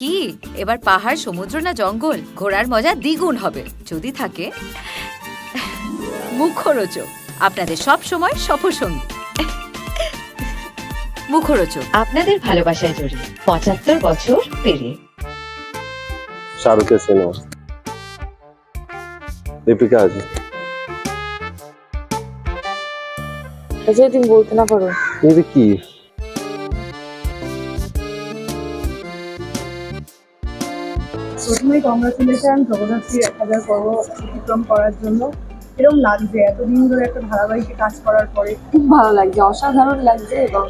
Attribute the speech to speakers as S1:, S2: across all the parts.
S1: কি? এবার পাহাড় সমুদ্র না জঙ্গল? ঘোরার মজা দ্বিগুণ হবে। যদি থাকে মুখরোচক। আপনাদের সব সময় সফরসঙ্গী মুখরোচক।
S2: আপনাদের ভালোবাসায় জড়িয়ে পঁচাত্তর বছর পেরিয়ে।
S3: শাহরুখের সিনেমা দীপিকা আছে
S4: তুমি বলতে না পারো।
S3: কি?
S5: প্রথমেই কংগ্রাচুলেশন জগদ্ধাত্রী এক হাজার পর্ব অতিক্রম করার জন্য। এরকম লাগছে? এতদিন ধরে একটা ধারাবাহিকে কাজ করার পরে
S4: খুব ভালো লাগছে, অসাধারণ লাগছে এবং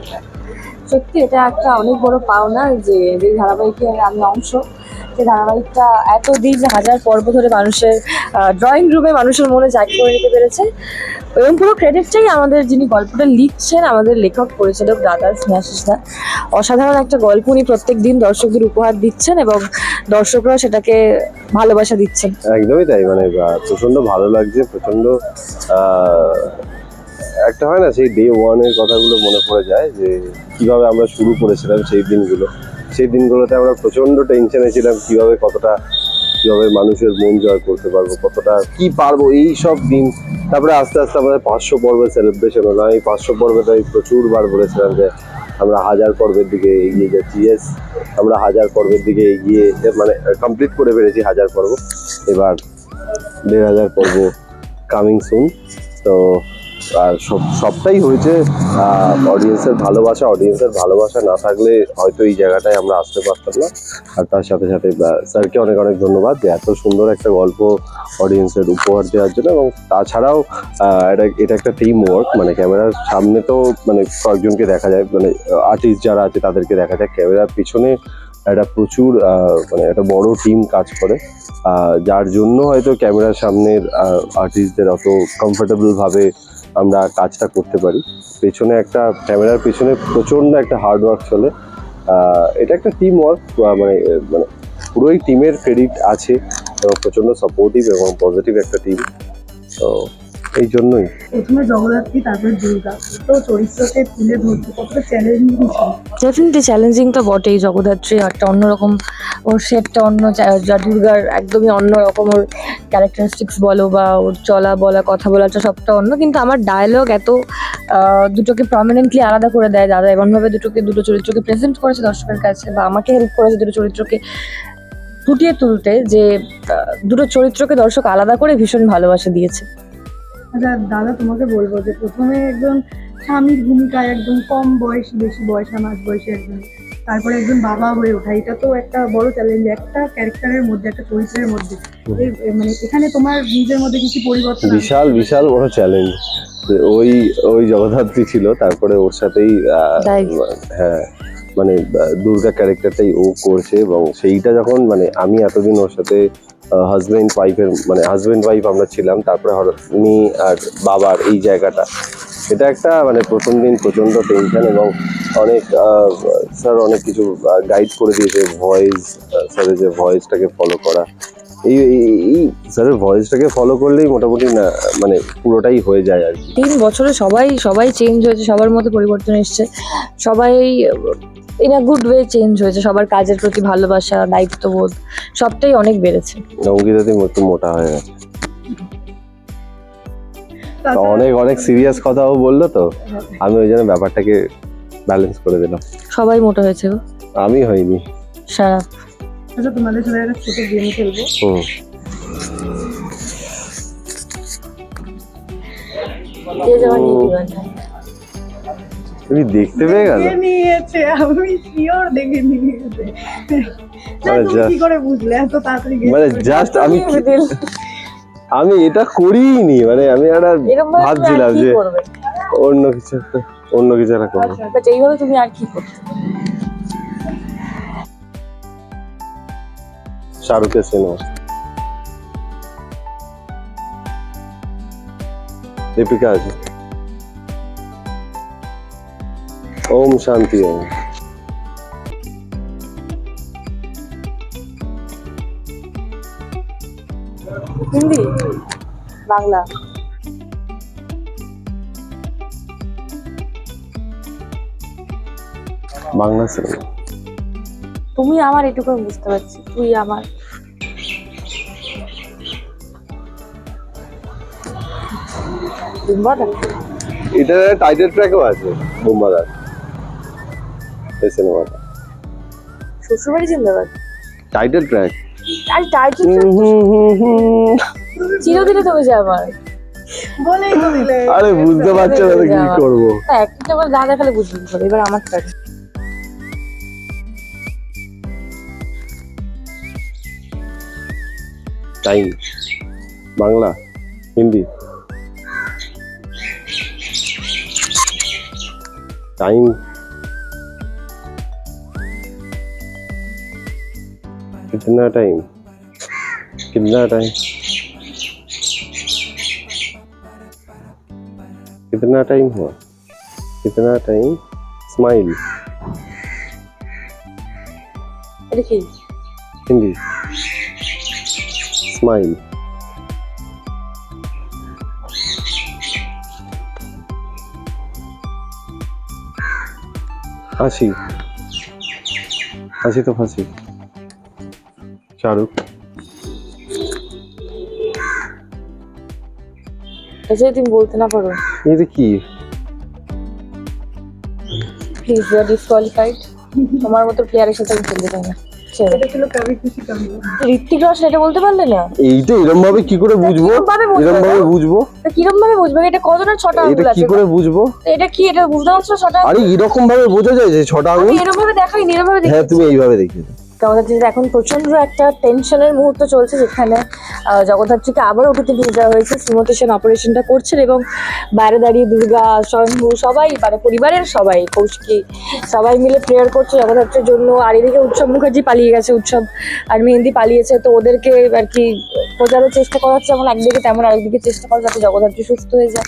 S4: সত্যি এটা একটা অনেক বড় পাওনা যে যে ধারাবাহিকের আমি অংশ। সেই ধারাবাহিকটা এতদিন হাজার পর্ব ধরে মানুষের ড্রয়িং রুমে মানুষের মনে জাগ করে নিতে পেরেছে। এবং পুরো ক্রেডিটটাই আমাদের যিনি গল্পটা লিখছেন, আমাদের লেখক, পরিচালক, দাদা স্নেহাশিস দা অসাধারণ একটা গল্প উনি প্রত্যেক দিন দর্শকদের উপহার দিচ্ছেন এবং দর্শকরা সেটাকে ভালোবাসা দিচ্ছেন।
S3: একদমই তাই মানে প্রচণ্ড ভালো লাগছে প্রচণ্ড একটা হয় না, সেই ডে ওয়ানের কথাগুলো মনে পড়ে যায় যে কীভাবে আমরা শুরু করেছিলাম সেই দিনগুলো। সেই দিনগুলোতে আমরা প্রচণ্ড টেনশনে ছিলাম, কীভাবে কতটা, কীভাবে মানুষের মন জয় করতে পারব, কতটা, কি পারব, এই সব দিন। তারপরে আস্তে আস্তে আমাদের পাঁচশো পর্বের সেলিব্রেশন হলো। আমি পাঁচশো পর্বে আমি প্রচুর বার বলেছিলাম যে, আমরা হাজার পর্বের দিকে এগিয়ে যাচ্ছি। ইয়েস আমরা হাজার পর্বের দিকে এগিয়ে মানে কমপ্লিট করে ফেলেছি হাজার পর্ব। এবার দেড় হাজার পর্ব কামিং সুন তো আর সব, সবটাই হয়েছে। অডিয়েন্সের ভালোবাসা অডিয়েন্সের ভালোবাসা না থাকলে হয়তো এই জায়গাটায় আমরা আসতে পারতাম না। আর তার সাথে সাথে স্যারকে অনেক অনেক ধন্যবাদ এত সুন্দর একটা গল্প অডিয়েন্সের উপহার দেওয়ার জন্য এবং তাছাড়াও এটা এটা একটা টিম ওয়ার্ক মানে ক্যামেরার সামনে তো মানে কয়েকজনকে দেখা যায় মানে আর্টিস্ট যারা আছে তাদেরকে দেখা যায়। ক্যামেরার পিছনে একটা প্রচুর মানে একটা বড় টিম কাজ করে। যার জন্য হয়তো ক্যামেরার সামনের আর্টিস্টদের অত কমফোর্টেবল ভাবে আমরা কাজটা করতে পারি। পেছনে একটা ক্যামেরার পেছনে প্রচণ্ড একটা হার্ড ওয়ার্ক চলে। এটা একটা টিম ওয়ার্ক মানে মানে পুরোই টিমের ক্রেডিট আছে এবং প্রচণ্ড সাপোর্টিভ এবং পজিটিভ একটা টিম তো এই জন্যই।
S5: প্রথমে জগদ্ধাত্রী তারপরে দুর্গা তো চরিত্রকে তুলে ধরতে কতটা চ্যালেঞ্জিং
S4: ডেফিনেটলি চ্যালেঞ্জিং তো বটেই জগদ্ধাত্রী একটা অন্যরকম ওর শেপটা অন্য যা- দুর্গার একদমই অন্য রকম ওর ক্যারেক্টারিস্টিক্স বলো বা ওর চলা বলা কথা বলাটা সবটা অন্য। কিন্তু আমার ডায়লগ এত দুটোকে প্রমিনেন্টলি আলাদা করে দেয় দাদা। এমনভাবে দুটোকে দুটো চরিত্রকে প্রেজেন্ট করেছে দর্শকের কাছে বা আমাকে হেল্প করেছে দুটো চরিত্রকে ফুটিয়ে তুলতে যে দুটো চরিত্রকে দর্শক আলাদা করে ভীষণ ভালোবাসা দিয়েছে।
S5: দাদা তোমাকে বলব যে প্রথমে একজন স্বামীর ভূমিকায় একদম কম বয়সী বেশি বয়সা মাঝ বয়সী একজন। তারপরে একজন বাবা হয়ে ওঠা এটা তো একটা বড় চ্যালেঞ্জ একটা ক্যারেক্টারের মধ্যে একটা চরিত্রের মধ্যে। মানে এখানে তোমার নিজের মধ্যে কিছু পরিবর্তন
S3: বিশাল বিশাল বড় চ্যালেঞ্জ ওই ওই জগদ্ধাত্রী ছিল তারপরে ওর সাথেই হ্যাঁ। মানে দুর্গা ক্যারেক্টারটাই ও করছে এবং সেইটা যখন মানে আমি এতদিন ওর সাথে হাজব্যান্ড ওয়াইফের মানে হাজব্যান্ড ওয়াইফ আমরা ছিলাম, তারপরে উনি আর বাবার এই জায়গাটা এটা একটা মানে প্রথম দিন প্রচণ্ড টেনশন এবং অনেক স্যার অনেক কিছু গাইড করে দিয়েছে ভয়েস স্যারের যে ভয়েসটাকে ফলো করা এই এই- এই স্যারের ভয়েসটাকে ফলো করলেই মোটামুটি না মানে পুরোটাই হয়ে যায় আর কি।
S4: তিন বছরে সবাই সবাই চেঞ্জ হয়েছে সবার মধ্যে পরিবর্তন এসছে। সবাই in a good way change হয়েছে সবার কাজের প্রতি ভালোবাসা দায়িত্ববোধ সবটাই অনেক বেড়েছে।
S3: অঙ্কিতাতে একটু মোটা হয়ে গেছে। অনেক অনেক সিরিয়াস কথাও বলল তো। আমি ওই জন্য ব্যাপারটাকে ব্যালেন্স করে দিলাম।
S4: সবাই মোটা হয়েছে
S3: আমি হইনি।
S4: সারা।
S5: আচ্ছা তোমাদের সাথে একটা ছোট গেম খেলব।
S3: তুমি দেখতে পেয়ে গেল।
S5: নিয়েছে? আমি শিওর দেখে নিয়েছে।
S3: মানে
S5: কি করে বুঝলে? এত তাড়াতাড়ি
S3: মানে জাস্ট আমি আমি এটা করিনি মানে আমি একটা ভাবছিলাম যে অন্য কিছু একটা অন্য কিছু একটা করব।
S4: এইভাবে তুমি আর কি করবে
S3: শাহরুখের সিনেমা দীপিকা আছে। ওম শান্তি ওম।
S4: হিন্দি? বাংলা?
S3: বাংলা সিনেমা
S4: তুমি আমার এটুকু বুঝতে পারছি তুই আমার।
S3: এটা টাইটেল ট্র্যাকও আছে বোম্বাদার এই সিনেমাটা
S4: শ্বশুরবাড়ি জিন্দাবাদ।
S3: টাইটেল ট্র্যাক
S4: আর টাইটেল চিরদিনে তুমি যে আমার।
S5: বলেই তো দিলে।
S3: আরে বুঝতে পারছ না কি করব।
S4: হ্যাঁ একটা দাদা খালে এবার আমার turn
S3: time Bangla Hindi. Time. कितना टाइम? कितना टाइम? कितना टाइम हुआ? कितना टाइम? स्माइल। हिंदी। स्माइल। হাসি। ফাঁসি তো ফাঁসি। শাহরুখ।
S4: আচ্ছা তুমি বলতে না পারো।
S3: এটা কি?
S4: প্লিজ ইউ আর ডিসকোয়ালিফাইড তোমার মতো প্লেয়ারের সাথে আমি খেলতে চাই না।
S5: কবি
S4: ঋত্বিক রোশন এটা বলতে পারলে না?
S3: এইটা এরম ভাবে কি করে বুঝব?
S4: কিরম ভাবে বুঝব
S3: এরম ভাবে বুঝব?
S4: তা কিরম ভাবে বুঝবে? এটা কতটা ছটা
S3: আঙুল
S4: আছে
S3: কি করে বুঝব?
S4: তো এটা কি এটা বুঝতে পারছ ছটা
S3: আরে এরকম ভাবে বোঝা যায় যে ছটা
S4: আমি
S3: আঙুল?
S4: এরকম ভাবে দেখাই এরকম ভাবে
S3: হ্যাঁ তুমি এইভাবে দেখিয়ে দাও।
S4: জগদ্ধাত্রীর এখন প্রচণ্ড একটা টেনশনের মুহূর্ত চলছে যেখানে জগদ্ধাত্রীকে আবার ওটিতে নিয়ে যাওয়া হয়েছে। সেন অপারেশনটা করছেন এবং বাইরে দাঁড়িয়ে দুর্গা স্বয়ম্ভু সবাই মানে পরিবারের সবাই, কৌশিকী সবাই মিলে প্রেয়ার করছে জগদ্ধাত্রীর জন্য। আর এদিকে উৎসব মুখার্জি পালিয়ে গেছে, উৎসব আর মেহেন্দি পালিয়েছে। তো ওদেরকে আর কি বোঝানোর চেষ্টা করা হচ্ছে, যেমন একদিকে তেমন আরেকদিকে চেষ্টা করা যাতে জগদ্ধাত্রী সুস্থ হয়ে যায়,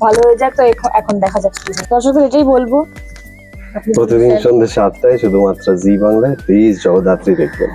S4: ভালো হয়ে যাক। তো এখন- দেখা যাক। দর্শকদের এটাই বলব
S3: প্রতিদিন সন্ধ্যে সাতটায় শুধুমাত্র জি বাংলায় প্লিজ জগদাত্রী দেখবেন।